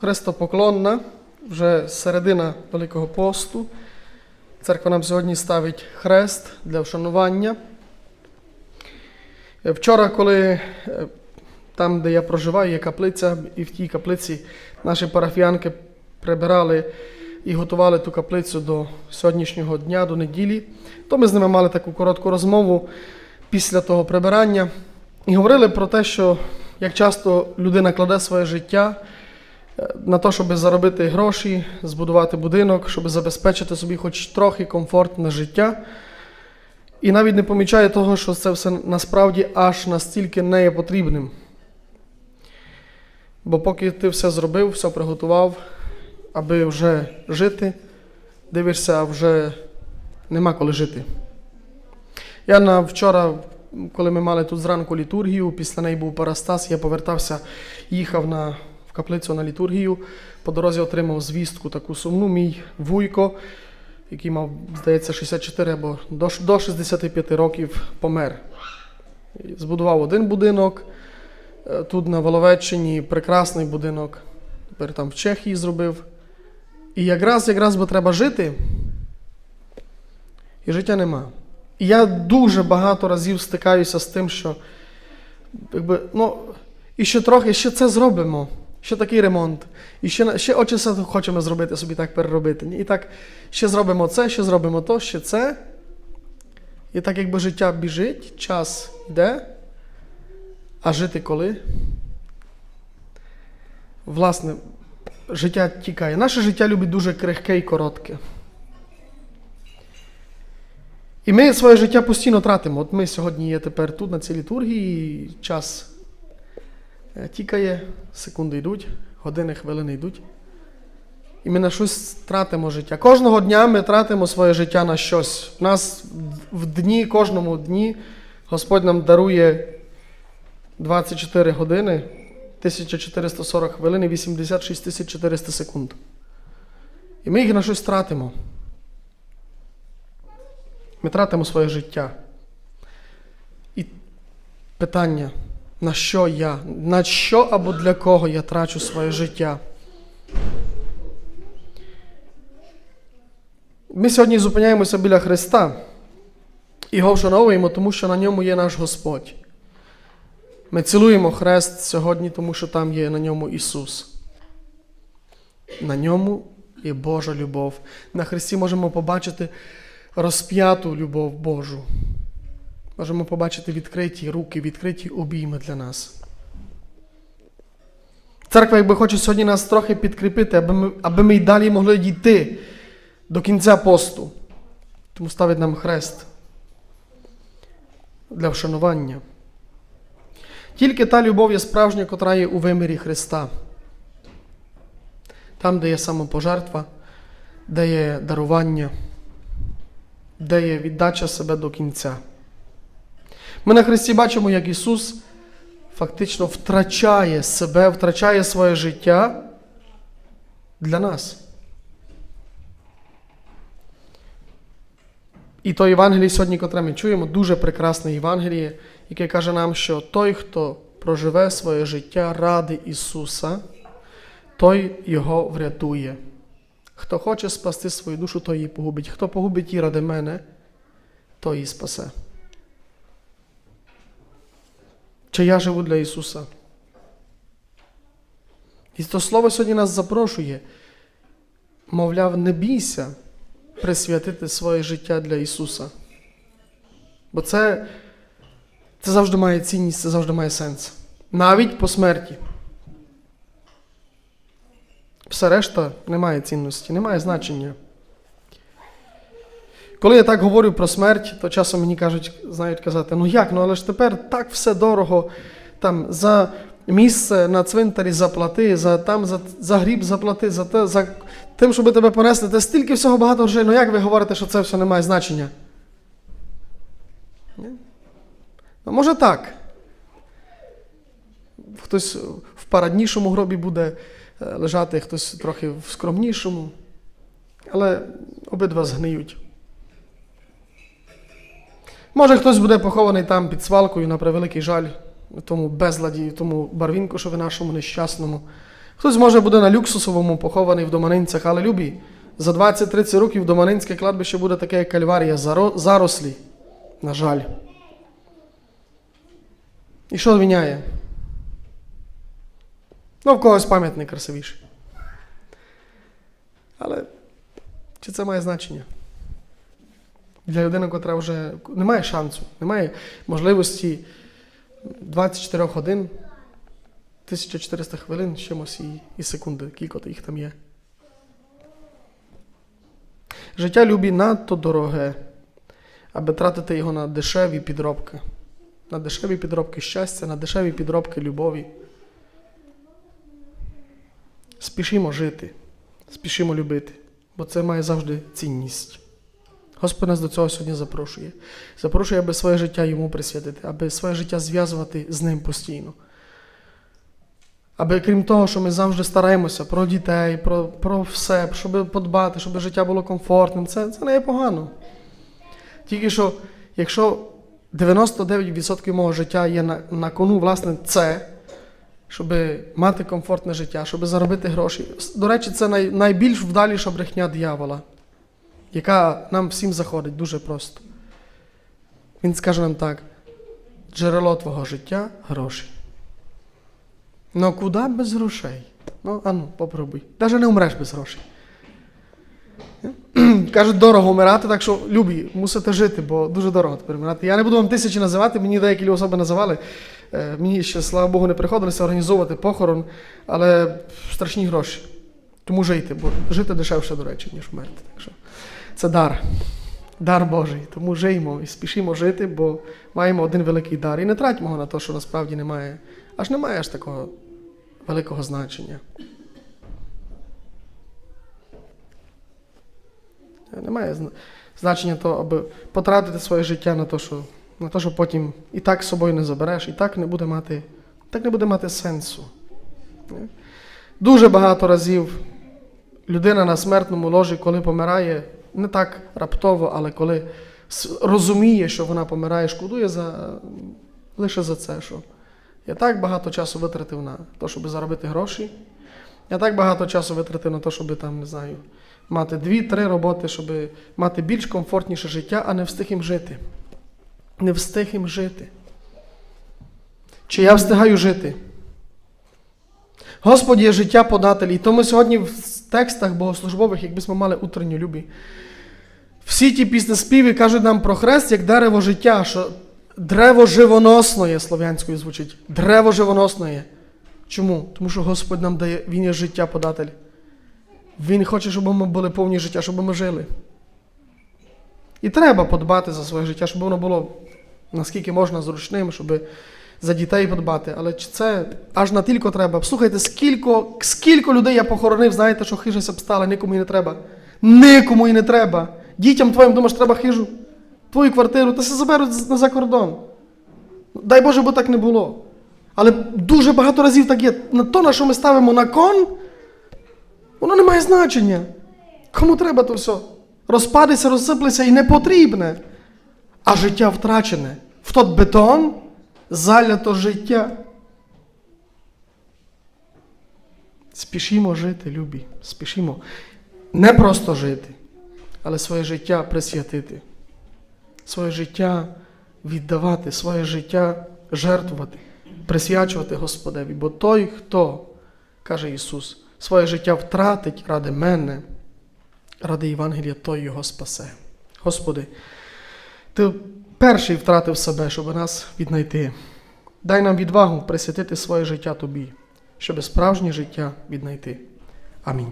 Христопоклонна, вже середина Великого посту. Церква нам сьогодні ставить хрест для вшанування. Е, Вчора, коли е, там, де я проживаю, є каплиця, і в тій каплиці наші парафіянки прибирали і готували ту каплицю до сьогоднішнього дня, до неділі, то ми з ними мали таку коротку розмову після того прибирання і говорили про те, що як часто людина кладе своє життя на те, щоб заробити гроші, збудувати будинок, щоб забезпечити собі хоч трохи комфортне життя. І навіть не помічає того, що це все насправді аж настільки не є потрібним. Бо поки ти все зробив, все приготував, аби вже жити, дивишся, а вже нема коли жити. Я на вчора, коли ми мали тут зранку літургію, після неї був Парастас, я повертався, їхав на, в каплицю на літургію. По дорозі отримав звістку таку сумну. Мій вуйко, який мав, здається, 64 або до, до 65 років, помер. Збудував один будинок. е, Тут на Воловеччині прекрасний будинок. Тепер там в Чехії зробив. І якраз, якраз бо треба жити, і життя нема. І я дуже багато разів стикаюся з тим, що якби, ну, і ще трохи, ще це зробимо, ще такий ремонт, і ще, ще очі хочемо зробити, собі так переробити. І так, ще зробимо це, ще зробимо то, ще це. І так якби життя біжить, час йде, а жити коли? Власне, життя тікає. Наше життя любить дуже крихке і коротке. І ми своє життя постійно тратимо. От ми сьогодні є тепер тут, на цій літургії, час тікає, секунди йдуть, години, хвилини йдуть. І ми на щось тратимо життя. Кожного дня ми тратимо своє життя на щось. У нас в дні, кожному дні Господь нам дарує 24 години, 1440 хвилин і 86 400 секунд. І ми їх на щось тратимо. Ми тратимо своє життя. І питання, на що я, на що або для кого я трачу своє життя? Ми сьогодні зупиняємося біля Христа і його вшановуємо, тому що на ньому є наш Господь. Ми цілуємо хрест сьогодні, тому що там є на ньому Ісус. На ньому є Божа любов. На Христі можемо побачити розп'яту любов Божу. Можемо побачити відкриті руки, відкриті обійми для нас. Церква, якби хоче сьогодні нас трохи підкріпити, аби ми, аби ми й далі могли дійти до кінця посту. Тому ставить нам хрест для вшанування. Тільки та любов є справжня, котра є у вимірі Христа. Там, де є самопожертва, де є дарування, де є віддача себе до кінця. Ми на Христі бачимо, як Ісус фактично втрачає себе, втрачає своє життя для нас. І то Євангеліє сьогодні, котре ми чуємо, дуже прекрасне Євангеліє, яке каже нам, що той, хто проживе своє життя ради Ісуса, той його врятує. Хто хоче спасти свою душу, той її погубить. Хто погубить її ради мене, той її спасе. Чи я живу для Ісуса? І то Слово сьогодні нас запрошує. Мовляв, не бійся присвятити своє життя для Ісуса. Бо це, це завжди має цінність, це завжди має сенс. Навіть по смерті. Все решта не має цінності, не має значення. Коли я так говорю про смерть, то часом мені кажуть, знають казати, ну як, ну але ж тепер так все дорого, там за місце на цвинтарі заплати, за там за, за гріб заплати, за, те, за тим, щоб тебе понесли, це стільки всього багато грошей. Ну як ви говорите, що це все не має значення? Ну, може так. Хтось в параднішому гробі буде е, лежати, хтось трохи в скромнішому, але обидва згниють. Може, хтось буде похований там під свалкою, на превеликий жаль, тому безладі, тому барвінку, що ви нашому нещасному. Хтось може буде на люксусовому похований в Доманинцях, але любі, за 20-30 років Доманинське кладбище буде таке, як кальварія, зарослі. На жаль. І що міняє? Ну, в когось пам'ятник красивіший. Але чи це має значення? Для людини, котра вже немає шансу, немає можливості 24 годин, 1400 хвилин, чимось і, і секунди, кілько їх там є. Життя любі надто дороге, аби тратити його на дешеві підробки. На дешеві підробки щастя, на дешеві підробки любові. Спішимо жити, спішимо любити, бо це має завжди цінність. Господь нас до цього сьогодні запрошує. Запрошує, аби своє життя йому присвятити, аби своє життя зв'язувати з ним постійно. Аби крім того, що ми завжди стараємося про дітей, про, про все, щоб подбати, щоб життя було комфортним, це, це не є погано. Тільки що, якщо 99% мого життя є на, на кону, власне, це, щоб мати комфортне життя, щоб заробити гроші. До речі, це най, найбільш вдаліша брехня диявола, яка нам всім заходить дуже просто. Він скаже нам так: джерело твого життя гроші. Ну куди без грошей? Ну, ану, попробуй. Навіть не умреш без грошей. Кажуть, дорого вмирати, так що любі, мусите жити, бо дуже дорого тепер вмирати. Я не буду вам тисячі називати, мені деякі особи називали. Е, Мені ще, слава Богу, не приходилося організовувати похорон, але страшні гроші. Тому жийте, бо жити дешевше, до речі, ніж вмерти. Так що це дар. Дар Божий. Тому жиймо і спішимо жити, бо маємо один великий дар. І не тратьмо його на те, що насправді немає. Аж немає аж такого великого значення. Немає значення того, аби потратити своє життя на те, що, на те, що потім і так з собою не забереш, і так не буде мати, так не буде мати сенсу. Дуже багато разів людина на смертному ложі, коли помирає, не так раптово, але коли розуміє, що вона помирає, шкодує за, лише за це, що я так багато часу витратив на те, щоб заробити гроші. Я так багато часу витратив на те, щоб там, не знаю, мати дві-три роботи, щоб мати більш комфортніше життя, а не встиг їм жити. Не встиг їм жити. Чи я встигаю жити? Господь є життя податель. І тому сьогодні текстах богослужбових, якби ми мали утренню любі, всі ті піснеспіви кажуть нам про хрест як дерево життя, що древо живоносної слов'янською звучить. Древо живоносної. Чому? Тому що Господь нам дає, Він є життя податель. Він хоче, щоб ми були повні життя, щоб ми жили. І треба подбати за своє життя, щоб воно було наскільки можна зручним, щоб за дітей подбати. Але чи це аж на тільки треба? Слухайте, скільки, скільки людей я похоронив, знаєте, що хижася б стала, нікому і не треба. Нікому і не треба. Дітям твоїм думаєш, треба хижу. Твою квартиру, та все заберуть за кордон. Дай Боже, бо так не було. Але дуже багато разів так є. На то, на що ми ставимо на кон, воно не має значення. Кому треба то все? Розпадеться, розсиплеться і не потрібне. А життя втрачене. В тот бетон залято життя. Спішімо жити, любі. Спішімо. Не просто жити, але своє життя присвятити. Своє життя віддавати, своє життя жертвувати, присвячувати Господеві. Бо той, хто, каже Ісус, своє життя втратить ради мене, ради Євангелія, той його спасе. Господи, Ти перший втратив себе, щоб нас віднайти. Дай нам відвагу присвятити своє життя Тобі, щоб справжнє життя віднайти. Амінь.